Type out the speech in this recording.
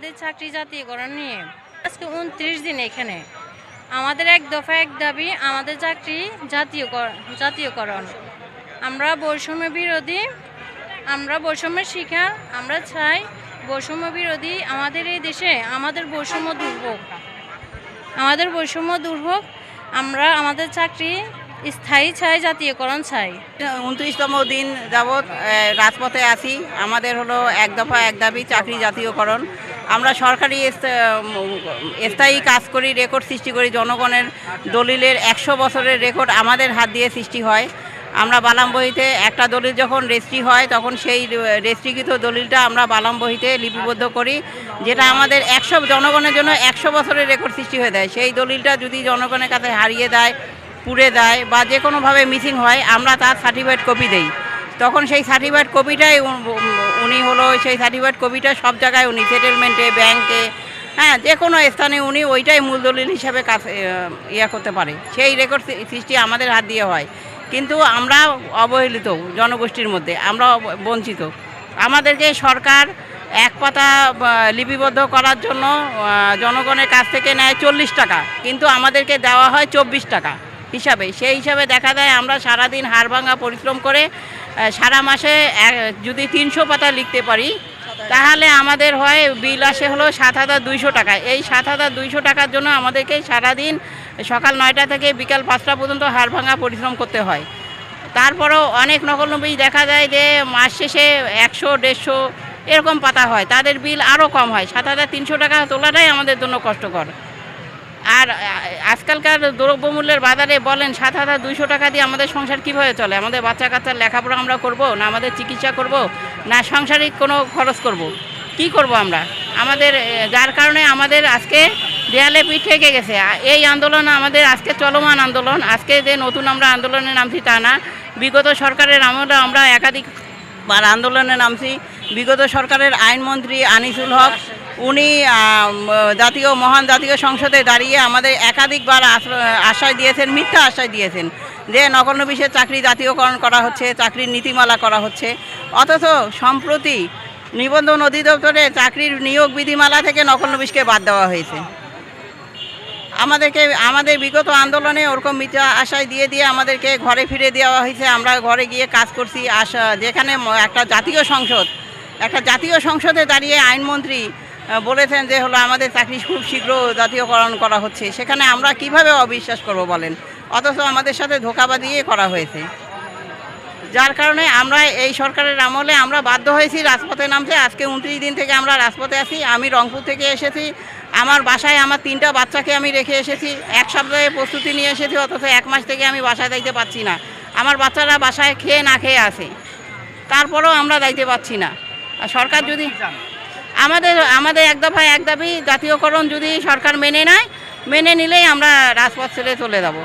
আমাদের চাকরি জাতীয়করণ নিয়ে। আজকে উনত্রিশ দিন এখানে। আমাদের এক দফা এক দাবি, আমাদের চাকরি জাতীয়করণ জাতীয়করণ। আমরা বৈষম্য বিরোধী, আমরা বৈষম্যের শিকার, আমরা চাই বৈষম্য বিরোধী আমাদের এই দেশে আমাদের বৈষম্য দুর্ভোগ আমাদের বৈষম্য দুর্ভোগ আমরা আমাদের চাকরি স্থায়ী চাই, জাতীয়করণ চাই। উনত্রিশতম দিন যাবৎ রাজপথে আছি। আমাদের হলো এক দফা এক দাবি, চাকরি জাতীয়করণ। আমরা সরকারি স্থায়ী কাজ করি রেকর্ড সৃষ্টি করি, জনগণের দলিলের একশো বছরের রেকর্ড আমাদের হাত দিয়ে সৃষ্টি হয়। আমরা বালাম বহিতে একটা দলিল যখন রেজিস্ট্রি হয়, তখন সেই রেজিস্ট্রিকৃত দলিলটা আমরা বালাম বহিতে লিপিবদ্ধ করি, যেটা আমাদের একশো, জনগণের জন্য একশো বছরের রেকর্ড সৃষ্টি হয়ে দেয়। সেই দলিলটা যদি জনগণের কাছে হারিয়ে দেয়, পুড়ে দেয় বা যে কোনোভাবে মিসিং হয়, আমরা তার সার্টিফিকেট কপি দেই। তখন সেই সার্টিফাইড কপিটাই উনি হলো সেই সার্টিফাইড কপিটা সব জায়গায় উনি সেটেলমেন্টে ব্যাংকে হ্যাঁ যে কোনো স্থানে উনি ওইটাই মূল দলিল হিসাবে কাজ ইয়া করতে পারে। সেই রেকর্ড সৃষ্টি আমাদের হাত দিয়ে হয়। কিন্তু আমরা অবহেলিত জনগোষ্ঠীর মধ্যে, আমরা বঞ্চিত। আমাদেরকে সরকার এক পাতা লিপিবদ্ধ করার জন্য জনগণের কাছ থেকে নেয় চল্লিশ টাকা। কিন্তু আমাদেরকে দেওয়া হয় চব্বিশ টাকা হিসাবে। সেই হিসাবে দেখা যায় আমরা সারাদিন হাড়ভাঙা পরিশ্রম করে সারা মাসে যদি তিনশো পাতা লিখতে পারি, তাহলে আমাদের হয় বিল আসে হলো সাত হাজার দুইশো টাকা। এই সাত হাজার দুইশো টাকার জন্য আমাদেরকে সারাদিন সকাল নয়টা থেকে বিকাল পাঁচটা পর্যন্ত হাড়ভাঙা পরিশ্রম করতে হয়। তারপরেও অনেক নকলনবী দেখা যায় যে মাস শেষে একশো, দেড়শো এরকম পাতা হয়। তাদের বিল আরও কম হয়। সাত হাজার তিনশো টাকা তোলাটাই আমাদের জন্য কষ্টকর। আর আজকালকার দ্রব্যমূল্যের বাজারে বলেন সাত হাজার দুইশো টাকা দিয়ে আমাদের সংসার কীভাবে চলে? আমাদের বাচ্চা কাচ্চার লেখাপড়া আমরা করব, না আমাদের চিকিৎসা করব, না সাংসারিক কোনো খরচ করব? কি করব আমরা? আমাদের যার কারণে আমাদের আজকে দেয়ালে পিঠ থেকে গেছে। এই আন্দোলন আমাদের আজকে চলমান আন্দোলন। আজকে যে নতুন আমরা আন্দোলনে নামছি তা না। বিগত সরকারের আমলে আমরা একাধিক আন্দোলনে নামছি। বিগত সরকারের আইনমন্ত্রী আনিসুল হক উনি জাতীয়, মহান জাতীয় সংসদে দাঁড়িয়ে আমাদের একাধিকবার আশ্বাস দিয়েছেন, মিথ্যা আশ্বাস দিয়েছেন যে নগরনবিশের চাকরি জাতীয়করণ করা হচ্ছে, চাকরির নীতিমালা করা হচ্ছে। অথচ সম্প্রতি নিবন্ধন অধিদপ্তরে চাকরির নিয়োগ বিধিমালা থেকে নকলনবিশকে বাদ দেওয়া হয়েছে। আমাদেরকে, আমাদের বিগত আন্দোলনে ওরকম মিথ্যা আশায় দিয়ে দিয়ে আমাদেরকে ঘরে ফিরে দেওয়া হয়েছে। আমরা ঘরে গিয়ে কাজ করছি, আশা, যেখানে একটা জাতীয় সংসদ, একটা জাতীয় সংসদে দাঁড়িয়ে আইনমন্ত্রী বলেছেন যে হলো আমাদের চাকরি খুব শীঘ্র জাতীয়করণ করা হচ্ছে। সেখানে আমরা কীভাবে অবিশ্বাস করব বলেন? অথচ আমাদের সাথে ধোকাবাদিয়ে করা হয়েছে। যার কারণে আমরা এই সরকারের আমলে আমরা বাধ্য হয়েছি রাজপথে নামতে। আজকে উনত্রিশ দিন থেকে আমরা রাজপথে আছি। আমি রংপুর থেকে এসেছি। আমার বাসায় আমার তিনটা বাচ্চাকে আমি রেখে এসেছি। এক সপ্তাহে প্রস্তুতি নিয়ে এসেছি, অথচ এক মাস থেকে আমি বাসায় যাইতে পারছি না। আমার বাচ্চারা বাসায় খেয়ে না খেয়ে আছে। তারপরেও আমরা যাইতে পারছি না। আর সরকার যদি আমাদের আমাদের এক দফায় এক দাবি জাতীয়করণ যদি সরকার মেনে নেয়, মেনে নিলেই আমরা রাজপথ ছেড়ে চলে যাব।